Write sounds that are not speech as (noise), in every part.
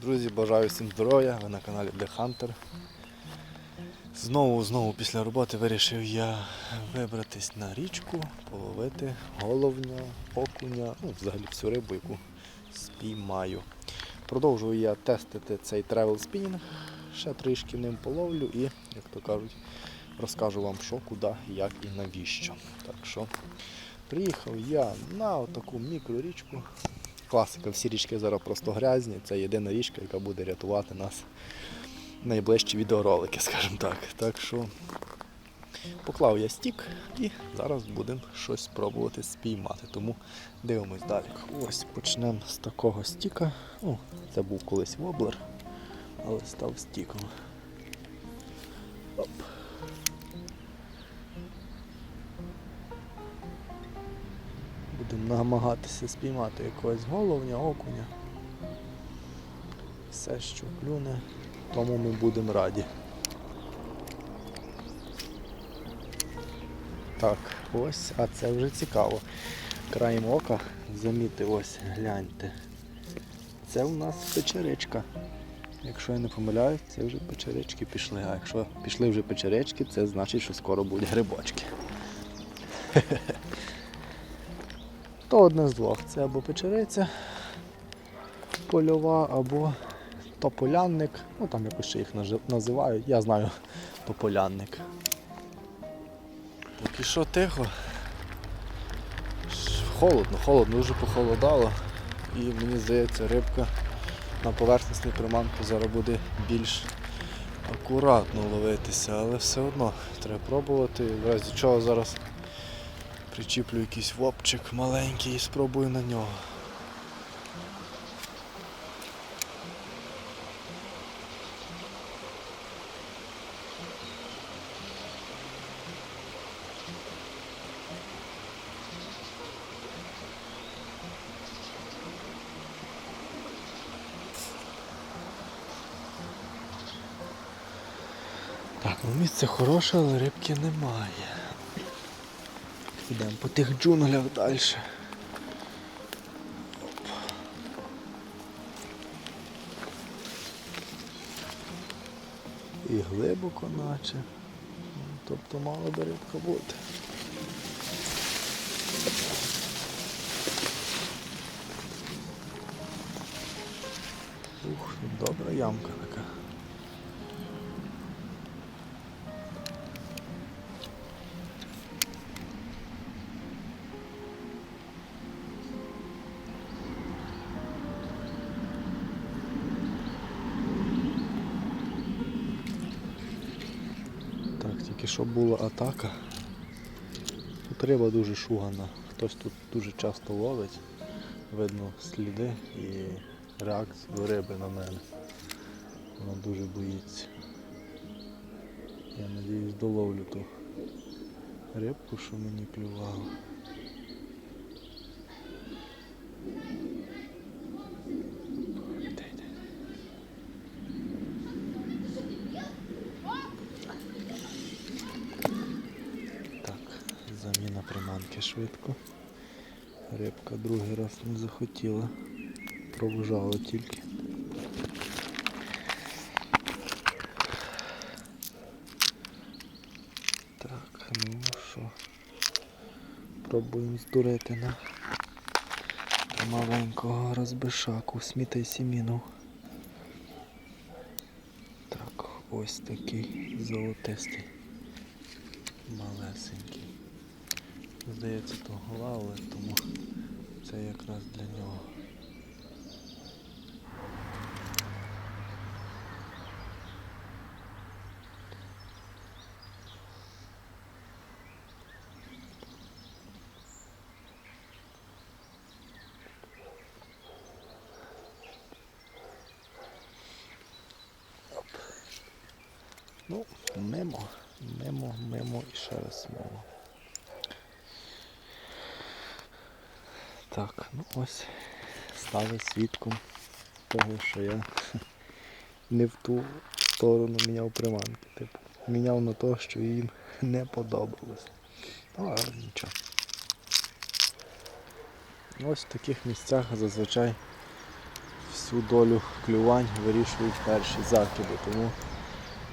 Друзі, бажаю всім здоров'я, ви на каналі Black Hunter. Знову, знову після роботи вирішив я вибратись на річку, половити головня, окуня, ну, взагалі всю рибу, яку спіймаю. Продовжую я тестити цей travel спінінг, ще трішки ним половлю і, як то кажуть, розкажу вам, що, куди, як і навіщо. Так що приїхав я на таку мікрорічку. Класика, всі річки зараз просто грязні. Це єдина річка, яка буде рятувати нас найближчі відеоролики, скажімо так. Так що поклав я стік і зараз будемо щось спробувати спіймати. Тому дивимось далі. Ось почнемо з такого стіка. О, це був колись воблер, але став стіком. Оп. Будемо намагатися спіймати якогось головня, окуня. Все, що клюне, тому ми будемо раді. Так, ось, а це вже цікаво. Краєм ока замітив ось, гляньте. Це у нас печеричка. Якщо я не помиляюсь, це вже печерички пішли. А якщо пішли вже печерички, це значить, що скоро будуть грибочки. То одне з двох. Це або печериця польова, або тополянник. Ну там якось ще їх називають. Я знаю (laughs) тополянник. Поки що тихо. Холодно, холодно, дуже похолодало. І мені здається, рибка на поверхностній приманку зараз буде більш акуратно ловитися, але все одно треба пробувати. В разі чого зараз Причіплю якийсь вопчик маленький і спробую на нього. Так, ну місце хороше, але рибки немає. Йдемо по тих джунглях далі. І глибоко наче. Тобто мала би рибка бути. Ух, добра ямка така. Так, тільки що була атака. Тут риба дуже шугана. Хтось тут дуже часто ловить. Видно сліди і реакцію риби на мене. Вона дуже боїться. Я надіюсь доловлю ту рибку, що мені клювала. Приманки швидко. Рибка другий раз не захотіла. Провожала тільки. Так, ну що. Пробуємо здурити на маленького розбишаку, смітай сіміну. Так, ось такий золотистий. Малесенький. Здається, то але тому це якраз для нього. Ну, мимо, мимо, мимо і ще раз мимо. Так, ну ось стали свідком того, що я (laughs) не в ту сторону міняв приманки. Типу, міняв на те, що їм (laughs) не подобалось. Ну, але нічого. Ось в таких місцях зазвичай всю долю клювань вирішують перші закиди. Тому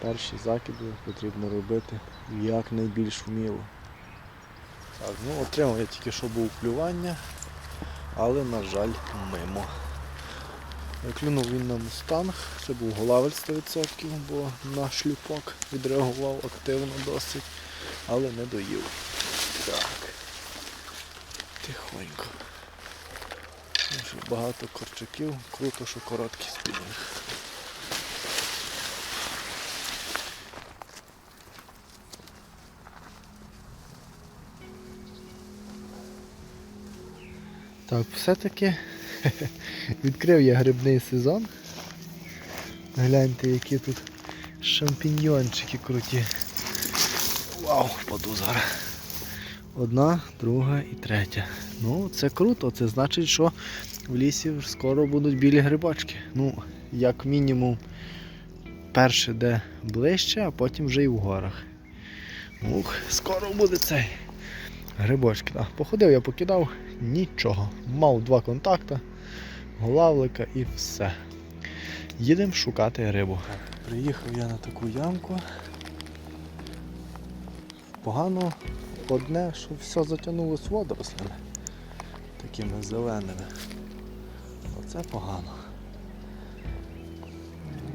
перші закиди потрібно робити якнайбільш вміло. Так, ну отримав я тільки що був клювання, але, на жаль, мимо. Клюнув він на мустанг, це був голавель 100%, бо на шлюпок відреагував активно досить, але не доїв. Так. Тихонько. Багато корчаків, круто, що короткий спінінг. Так, все-таки (laughs) відкрив я грибний сезон. Гляньте, які тут шампіньйончики круті. Вау, впаду зараз. Одна, друга і третя. Ну, це круто, це значить, що в лісі скоро будуть білі грибочки. Ну, як мінімум, перше де ближче, а потім вже і в горах. Ух, скоро буде цей. Грибочки. Походив я покидав, нічого. Мав два контакти, голавлика і все. Їдемо шукати рибу. Так, приїхав я на таку ямку. Погано одне, що все затягнулося водорослями. Такими зеленими. Оце погано.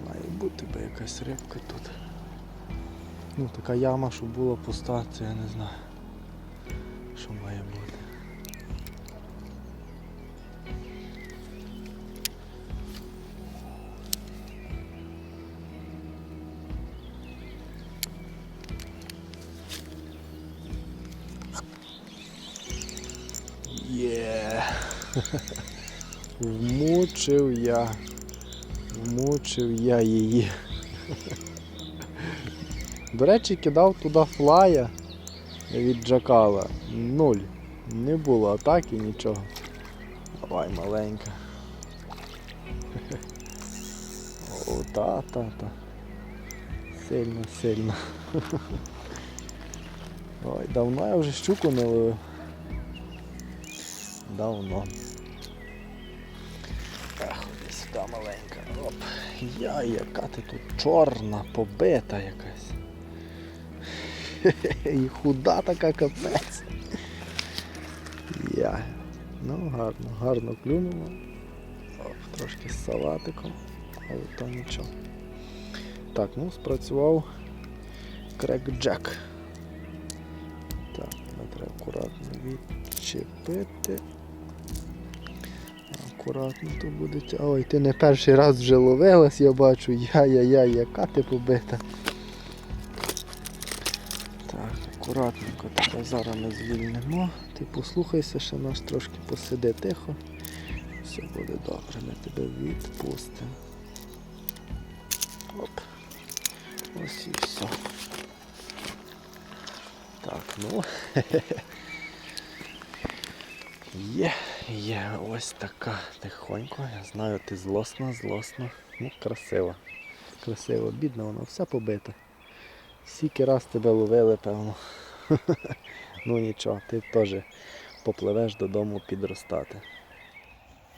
Має бути би якась рибка тут. Ну, така яма, щоб була пуста, це я не знаю. Що має бути? Вмучив я. Вмучив я її. До речі, кидав туди флая від Джакала. Нуль. Не було атаки, нічого. Давай, маленька. О, та, та, та. Сильно, сильно. Ой, давно я вже щуку не ловив. Давно. Іди сюди маленька. Оп. Я, яка ти тут чорна, побита якась. І худа така капець. Я. Ну, гарно, гарно клюнуло. Оп, трошки з салатиком, але то нічого. Так, ну спрацював крек Джек. Так, треба акуратно відчепити. Акуратно то буде. Ой, ти не перший раз вже ловилась, я бачу. Я-я-я, яка ти побита. Так, акуратненько тебе зараз ми звільнимо. Ти послухайся, ще наш трошки посиди тихо. Все буде добре, ми тебе відпустимо. Оп. Ось і все. Так, ну. (laughs) Є, є, ось така тихонько. Я знаю, ти злосна, злосна. Ну, красиво. Красиво, бідно, воно все побите. Скільки раз тебе ловили, певно. (laughs) ну нічого, ти теж попливеш додому підростати.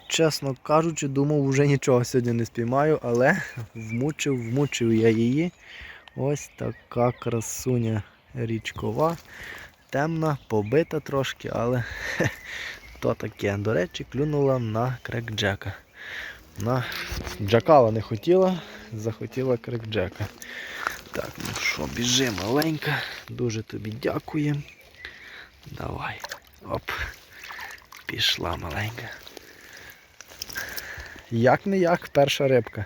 Чесно кажучи, думав, вже нічого сьогодні не спіймаю, але вмучив, вмучив я її. Ось така красуня річкова. Темна, побита трошки, але то таке. До речі, клюнула на крекджека. На джакала не хотіла, захотіла крекджека. Так, ну що, біжи маленька. Дуже тобі дякую. Давай. Оп. Пішла маленька. Як не як, перша рибка.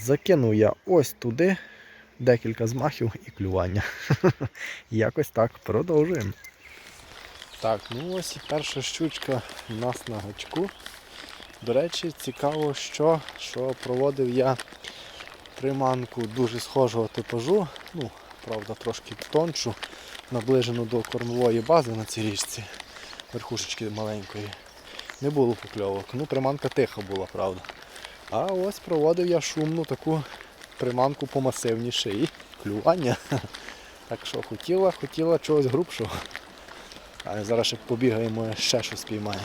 Закинув я ось туди декілька змахів і клювання. (laughs) Якось так продовжуємо. Так, ну ось і перша щучка у нас на гачку. До речі, цікаво, що, що проводив я приманку дуже схожого типажу, ну, правда, трошки тоншу, наближену до кормової бази на цій річці, верхушечки маленької. Не було покльовок. Ну, приманка тиха була, правда. А ось проводив я шумну таку приманку помасивніше і клювання. (laughs) Так що хотіла, хотіла чогось грубшого. Але зараз ще побігаємо, ще щось спіймає.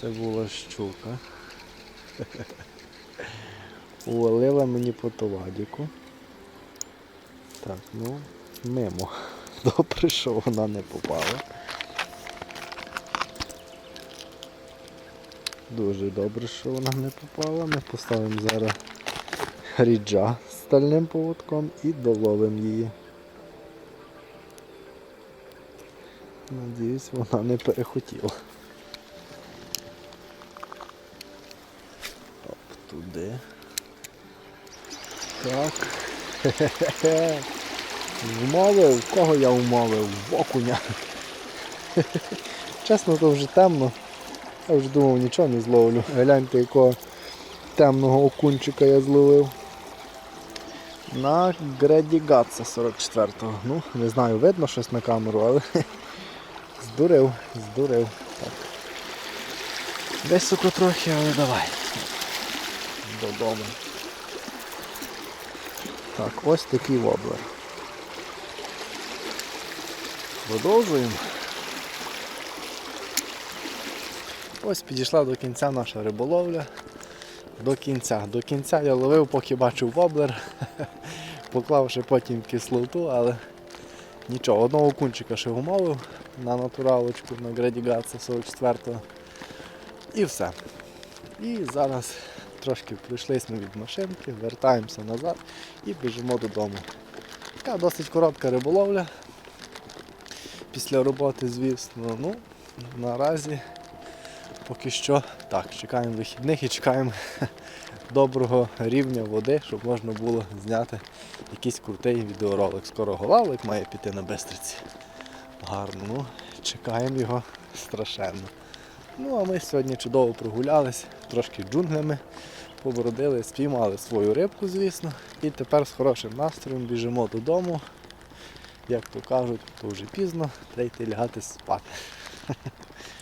Це була щука. Увалила мені по товадіку. Так, ну, мимо. (laughs) Добре, що вона не попала. Дуже добре, що вона не попала. Ми поставимо зараз ріджа стальним поводком і доловимо її. Надіюсь, вона не перехотіла. (laughs) Вмовив? Кого я умовив? В окуня. (laughs) Чесно, то вже темно. Я вже думав, нічого не зловлю. Гляньте, якого темного окунчика я зловив. На Греді Гатса 44-го. Ну, не знаю, видно щось на камеру, але (laughs) здурив, здурив. Так. Високо трохи, але давай. Додому. Так, ось такий воблер. Продовжуємо. Ось підійшла до кінця наша риболовля. До кінця. До кінця я ловив, поки бачив воблер, (laughs) поклавши потім кислоту, але нічого, одного кунчика ще умовив на натуралочку на градігацію 44-го. І все. І зараз трошки прийшлись ми від машинки, вертаємося назад і біжимо додому. Така досить коротка риболовля. Після роботи, звісно, ну, наразі поки що так, чекаємо вихідних і чекаємо (laughs) доброго рівня води, щоб можна було зняти якийсь крутий відеоролик. Скоро голавлик має піти на Бистриці. Гарно, ну, чекаємо його страшенно. Ну, а ми сьогодні чудово прогулялись, трошки джунглями побродили, спіймали свою рибку, звісно. І тепер з хорошим настроєм біжимо додому. Як то кажуть, то вже пізно, треба лягати спати.